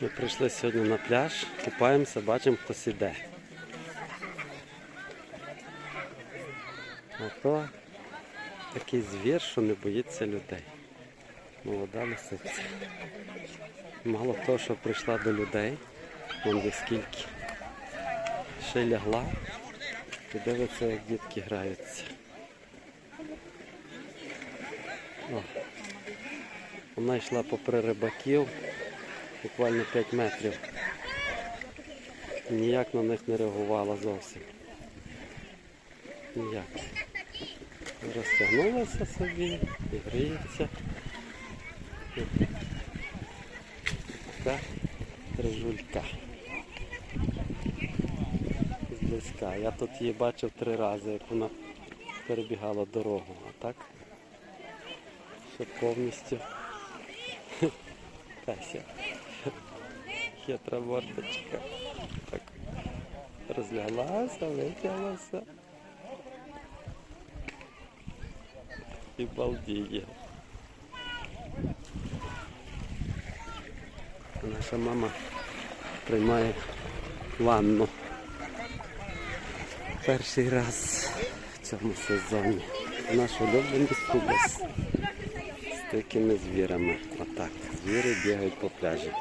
Ми прийшли сьогодні на пляж, купаємося, бачимо, хтось іде. А то такий звір, що не боїться людей. Молода лисиця. Мало того, що прийшла до людей, вон де скільки. Ще лягла і дивиться, як дітки граються. О. Вона йшла попри рибаків буквально 5 метрів. Ніяк на них не реагувала зовсім. Ніяк. Розтягнулася собі і гріється. Така рижулька. Зблизька. Я тут її бачив три рази, як вона перебігала дорогу. А так, що повністю Тася. Хитра мордочка. Так. Розляглася, витяглася. І балдіє. Наша мама приймає ванну. Перший раз в цьому сезоні. Наш улюблений кубас з такими звірами. Отак. Звіри бігають по пляжі.